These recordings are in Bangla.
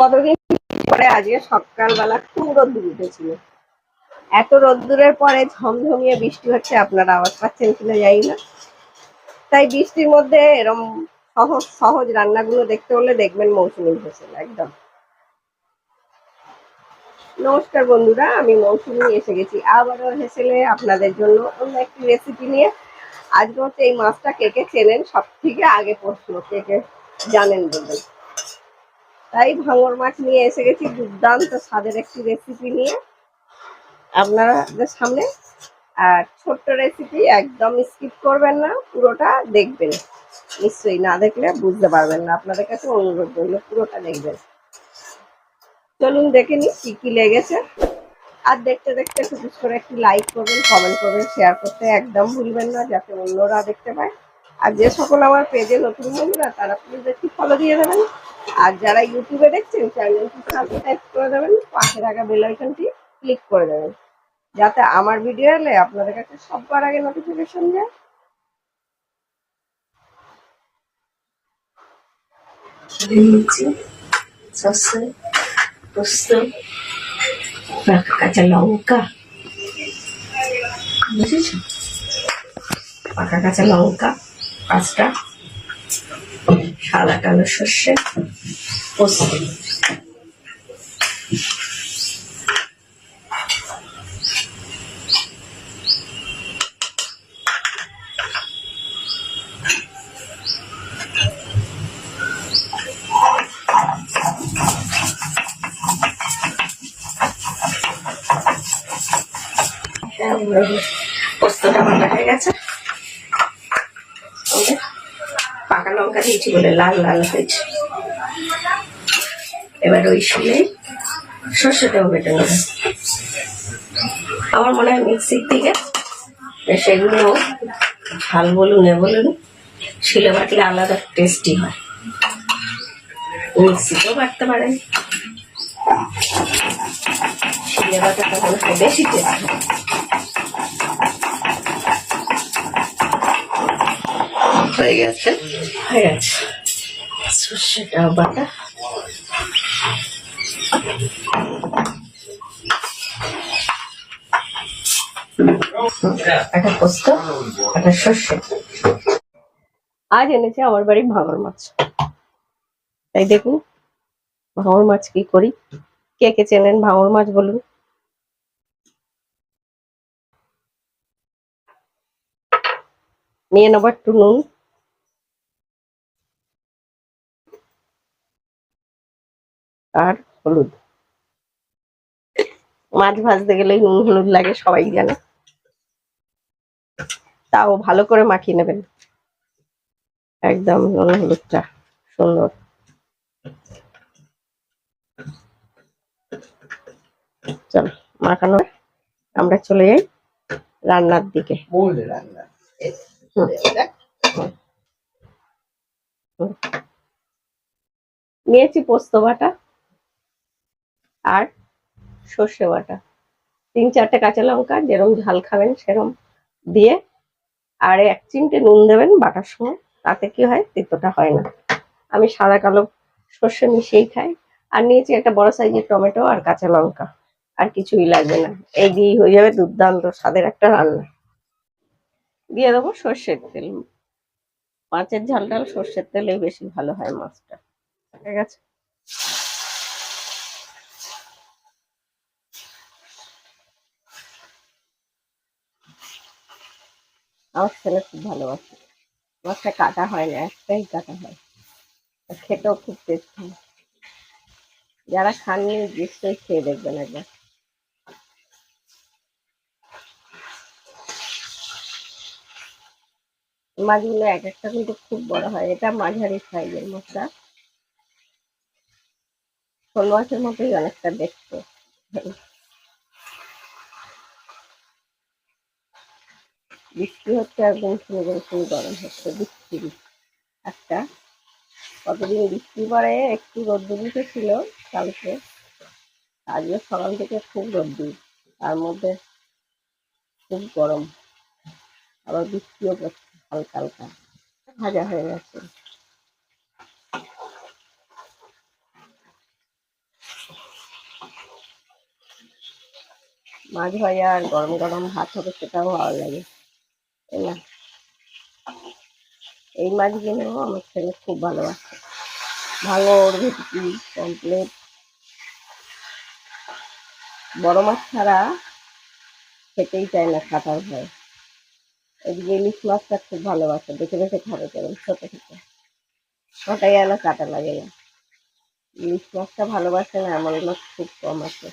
কতদিন পরে আজকে সকালবেলা খুব রোদ্দুর উঠেছিল। এত রোদ্দুরের পরে ঝমঝমিয়ে বৃষ্টি হচ্ছে, আপনারা আওয়াজ পাচ্ছেন কিনা জানি না। তাই বৃষ্টির মধ্যে এরম সহজ সহজ রান্নাগুলো দেখতে হলে দেখবেন মৌসুমী হোসেন একদম। নমস্কার বন্ধুরা, আমি মৌসুমী, এসে গেছি আবারও হেসেলে আপনাদের জন্য অন্য একটি রেসিপি নিয়ে। আজকে হচ্ছে এই মাছটা কে কে চেনেন? সব থেকে আগে প্রশ্ন, কে কে জানেন বলবেন তাই ভাঙর মাছ নিয়ে এসে গেছি, দুর্দান্ত স্বাদের একটি রেসিপি নিয়ে আপনাদের সামনে। আর ছোট্ট রেসিপি একদম স্কিপ করবেন না, পুরোটা দেখবেন। নিশ্চয়ই না দেখলে বুঝতে পারবেন না, আপনাদের কাছে অনুরোধ রইল, পুরোটা দেখবেন। চলুন দেখে নিই কি কি লেগেছে। আর দেখতে দেখতে টুকুস করে একটি লাইক করবেন কমেন্ট করবেন শেয়ার করতে একদম ভুলবেন না, যাতে অন্যরা দেখতে পায়। আর যে সকল আমার পেজে নতুন বন্ধুরা, তারা প্লিজ একটু ফলো দিয়ে দেবেন। আর যারা ইউটিউবে দেখছেন চ্যানেলটি সাবস্ক্রাইব করে দেবেন, পাশে থাকা বেল আইকনটি ক্লিক করে দেবেন। যাতে আমার ভিডিও এলে আপনাদের কাছে সবার আগে নোটিফিকেশন যায়। কাঁচা লঙ্কা। বুঝেছ? পাকা কাঁচা লঙ্কা, পাঁচটা সাদা কালো সর্ষে। পোস্ত পোস্তটা বাটা হয়ে গেছে। পাকা লঙ্কা দিয়েছি বলে লাল লাল হয়েছে। এবার ওই শুনে সর্ষেটাও বেটে নেবে। আমার মনে হয় মিক্সির থেকে সেগুলো ঝাল বলুন এ বলুন শিলে বাটলে আলাদা টেস্টি হয়। মিক্সিতেও বাটতে পারেন। শিলে মনে হয় বেশি টেস্ট হয়। হয়ে গেছে? হয়ে গেছে। সর্ষেটা বাটা। আজ এনেছে আমার বাড়ি ভাঙর মাছ। তাই দেখুন ভাঙর মাছ কি করি? কে কে চেনেন ভাঙর মাছ বলুন? নিয়ে নেব একটু নুন। আর হলুদ। মাছ ভাজতে গেলেই নুন হলুদ লাগে সবাই জানে। তাও ভালো করে মাখিয়ে নেবেন। একদম নুন হলুদটা সুন্দর। চল মাখানো আমরা চলে যাই রান্নার দিকে। রান্না। নিয়েছি পোস্ত বাটা। আর সর্ষে বাটা। তিন চারটে কাঁচা লঙ্কা, যেরম ঝাল খাবেন সেরম দিয়ে, আর এক চিমটে নুন দেবেন বাটার সময়, তাতে কি হয়, তেতোটা হয় না। আমি সাদা কালো সর্ষে মিশিয়েই খাই। আর নিয়েছি একটা বড় সাইজের টমেটো আর কাঁচা লঙ্কা। আর কিছুই লাগবে না। এই দিয়েই হয়ে যাবে দুর্দান্ত স্বাদের একটা রান্না। দিয়ে দেবো সর্ষের তেল। মাছের ঝাল ডাল সর্ষের তেলেই বেশি ভালো হয় মাছটা। ঠিক আছে? আমার ছেলে খুব ভালোবাসে। মাছটা কাটা হয় না, একটাই কাটা হয়। খেতেও খুব টেস্ট হয়। যারা খাননি নিশ্চয়ই খেয়ে দেখবেন একবার। মাছগুলো এক একটা কিন্তু খুব বড় হয়। এটা মাঝারি সাইজের মাছটা শোল মাছের মতোই অনেকটা দেখতে। বৃষ্টি হচ্ছে একদম শুরু করে শুরু গরম হচ্ছে, বৃষ্টি। একটা কতদিন বৃষ্টি পরে একটু রোদ্দুর ছিল কালকে। আজকে সকাল থেকে খুব রোদ্দুর, তার মধ্যে খুব গরম। আবার বৃষ্টিও পড়ছে হালকা হালকা, ভাজা হয়ে গেছে। মাছ ভাজা আর গরম গরম হাত হবে সেটাও ভালো লাগে। না এই মাছগুলো আমার ছেলে খুব ভালোবাসে। ভাঙর ভেটকি কমপ্লেট বড় মাছ ছাড়া খেতেই চায় না কাটার ভয় এদিকে ইলিশ মাছটা খুব ভালোবাসে, দেখে দেখে খাবে কেমন ছোট থেকে। ওটাই এলা কাটা লাগে না। ইলিশ মাছটা ভালোবাসে না এমন লোক খুব কম আছে।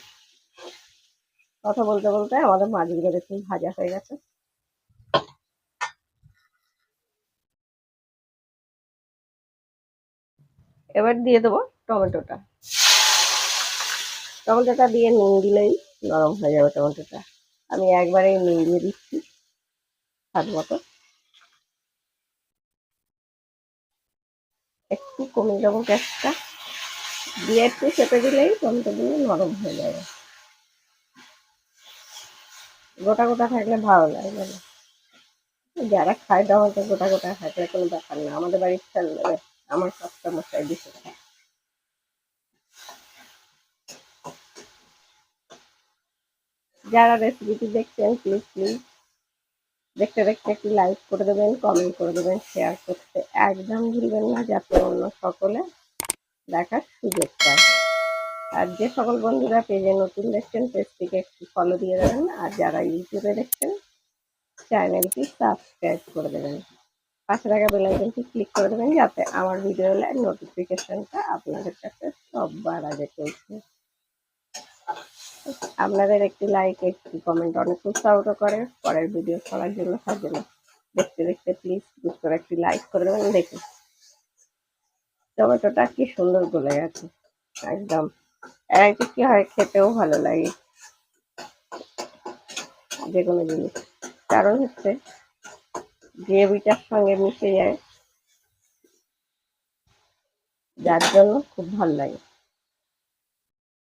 কথা বলতে বলতে আমাদের মাছগুলো দেখুন ভাজা হয়ে গেছে। এবার দিয়ে দেবো টমেটোটা। টমেটোটা দিয়ে নুন দিলেই নরম হয়ে যাবে টমেটোটা। আমি একবারেই নুন দিয়ে দিচ্ছি স্বাদ মতো। একটু কমিয়ে দেবো গ্যাসটা। দিয়ে একটু চেপে দিলেই টমেটোগুলো নরম হয়ে যাবে। গোটা গোটা থাকলে ভালো লাগে যারা খায় টমেটো গোটা গোটা খায় কোনো ব্যাপার না। আমাদের বাড়ির ছেলে আমার সস্তা মশাই যারা রেসিপিটি দেখছেন প্লিজ প্লিজ দেখতে দেখতে একটি লাইক করে দেবেন কমেন্ট করে দেবেন শেয়ার করতে একদম ভুলবেন না, যাতে অন্য সকলে দেখার সুযোগ পায়। আর যে সকল বন্ধুরা পেজে নতুন দেখছেন পেজটিকে একটু ফলো দিয়ে দেবেন। আর যারা ইউটিউবে দেখছেন চ্যানেলটি সাবস্ক্রাইব করে দেবেন। পাশে থাকা বেলাইকনটি ক্লিক করে দেবেন যাতে আমার ভিডিও নোটিফিকেশনটা আপনাদের কাছে সববার আগে পৌঁছে। আপনাদের একটি লাইক, একটি কমেন্ট অনেক উৎসাহিত করে। পরের ভিডিও করার জন্য তার জন্য দেখতে দেখতে প্লিজ প্লিজ করে একটি লাইক করে দেবেন। দেখুন, টমেটোটা কি সুন্দর গলে গেছে। একদম। একটা কি হয়, খেতেও ভালো লাগে। যে কোনো জিনিস। কারণ হচ্ছে গ্রেভিটার সঙ্গে মিশে যায়। যার জন্য খুব ভালো লাগে।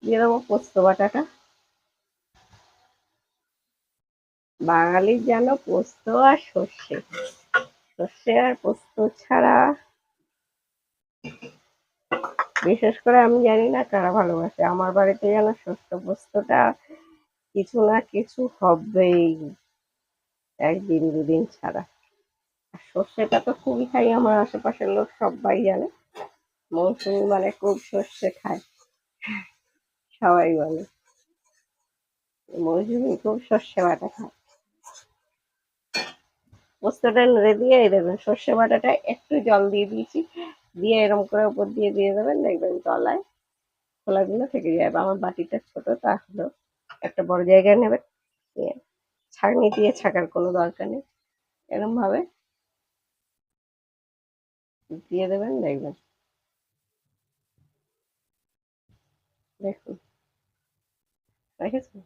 দিয়ে দেবো পোস্ত বাটাটা। বাঙালির যেন পোস্ত আর সর্ষে। সর্ষে আর পোস্ত ছাড়া বিশেষ করে আমি জানি না কারা ভালোবাসে। আমার বাড়িতে যেন শস্য পোস্তটা কিছু না কিছু হবেই। একদিন দুদিন ছাড়া। সর্ষেটা তো খুবই খাই, আমার আশেপাশের লোক সবাই জানে। মৌসুমি মানে খুব সর্ষে খায়, সবাই বলে। মৌসুমি খুব সর্ষে বাটা খায়। পোস্তটা নেড়ে দিয়ে দেবেন সর্ষে বাটাটা একটু জল দিয়ে দিয়েছি, দিয়ে এরম করে উপর দিয়ে দিয়ে দেবেন, দেখবেন তলায় খোলাগুলো থেকে যাবে আমার বাটিটা ছোট তা হলো একটা বড় জায়গায় নেবেন। ছাঁকনি দিয়ে ছাকার কোনো দরকার নেই। এরকম ভাবে দিয়ে দেবেন, দেখবেন। দেখুন। দেখেছেন?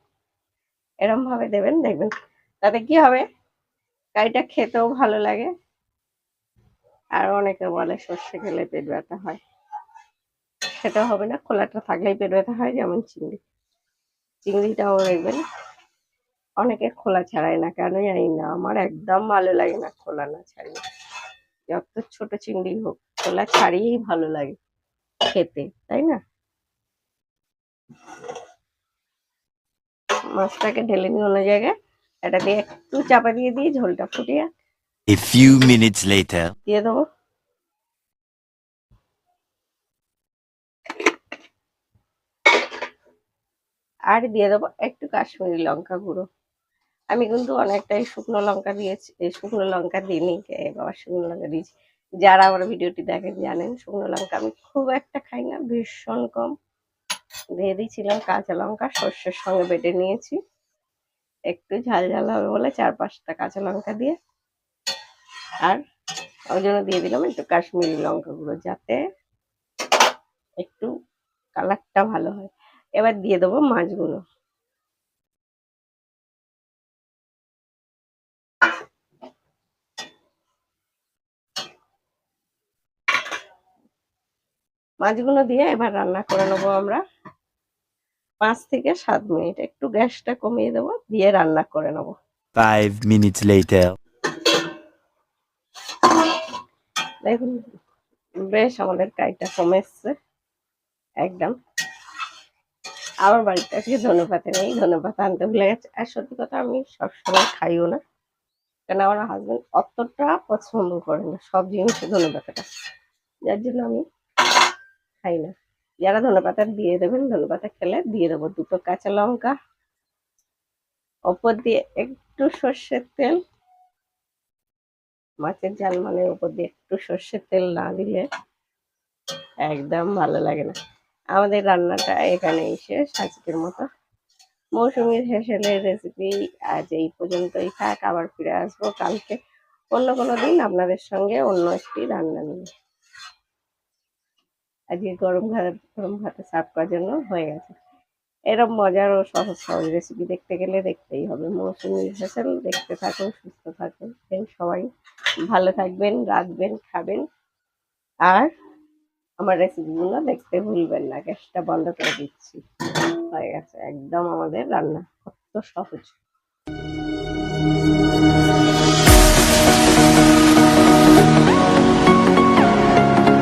এরকম ভাবে দেবেন, দেখবেন। তাতে কি হবে? কারিটা খেতেও ভালো লাগে। আর অনেকে বলে সর্ষে খেলে পেট ব্যথা হয়। সেটা হবে না, খোলাটা থাকলেই পেট ব্যথা হয়, যেমন চিংড়ি। চিংড়িটাও দেখবেন, অনেকে খোলা ছাড়ায় না, কেন জানি না। আমার একদম ভালো লাগে না খোলা না ছাড়িয়ে। যত ছোট চিংড়ি হোক খোলা ছাড়িয়েই ভালো লাগে খেতে তাই না? মাছটাকে ঢেলে নিয়ে অন্য জায়গায় এটা দিয়ে একটু চাপা দিয়ে দিয়ে ঝোলটা ফুটিয়ে A few minutes later. দিয়ে দেবো। আর দিয়ে দেবো একটু কাশ্মীরি লঙ্কা গুঁড়ো। আমি কিন্তু অনেকটাই শুকনো লঙ্কা দিয়েছি শুকনো লঙ্কা দিইনি বাবা শুকনো লঙ্কা দিয়েছি। যারা আমার ভিডিওটি দেখেন জানেন, শুকনো লঙ্কা আমি খুব একটা খাই না, ভীষণ কম। দিয়ে দিয়েছিলাম কাঁচা লঙ্কা, সর্ষের সঙ্গে বেটে নিয়েছি। একটু ঝাল ঝাল হবে বলে চার পাঁচটা কাঁচা লঙ্কা দিয়ে। আর ওই জন্য দিয়ে দিলাম একটু কাশ্মীরি লঙ্কা গুঁড়ো যাতে একটু কালারটা ভালো হয়। এবার দিয়ে দেবো মাছগুলো মাছগুলো দিয়ে এবার রান্না করে নেব আমরা। পাঁচ থেকে সাত মিনিট একটু গ্যাসটা কমিয়ে দেবো দিয়ে রান্না করে নেব। Later. দেখুন বেশ আমাদের কাইটা কমে এসছে একদম। আমার বাড়িতে আজকে ধনেপাতা নেই ধনেপাতা আনতে ভুলে গেছে। আর সত্যি কথা আমি সবসময় খাইও না। কেন আমার হাজবেন্ড অতটা পছন্দ করে না সব জিনিসে ধনেপাতাটা। যার জন্য আমি খাই না। যারা ধনেপাতা দিয়ে দেবেন, ধনেপাতা খেলে দিয়ে দেবো। দুটো কাঁচা লঙ্কা, ওপর দিয়ে একটু সর্ষের তেল। মাছের জাল মানে ওপর দিয়ে একটু সর্ষের তেল না দিলে একদম ভালো লাগে না। আমাদের রান্নাটা এখানেই শেষ, আজকের মতো। মৌসুমীর হেসেলের রেসিপি আজ এই পর্যন্তই থাক। আবার ফিরে আসব কালকে। অন্য কোনো দিন আপনাদের সঙ্গে অন্য একটি রান্না নিয়ে। আজকে গরম ভাত, গরম ভাতে সার্ভ করার জন্য হয়ে গেছে। এরকম মজার ও সহজ সহজ রেসিপি দেখতে গেলে দেখতেই হবে। মৌসুমীর হেসেল দেখতে থাকুন, সুস্থ থাকুন। সবাই ভালো থাকবেন, রাখবেন, খাবেন। আর আমার রেসিপিগুলো দেখতে ভুলবেন না, গ্যাসটা বন্ধ করে দিচ্ছি। হয়ে গেছে, একদম আমাদের রান্না। কত সহজ।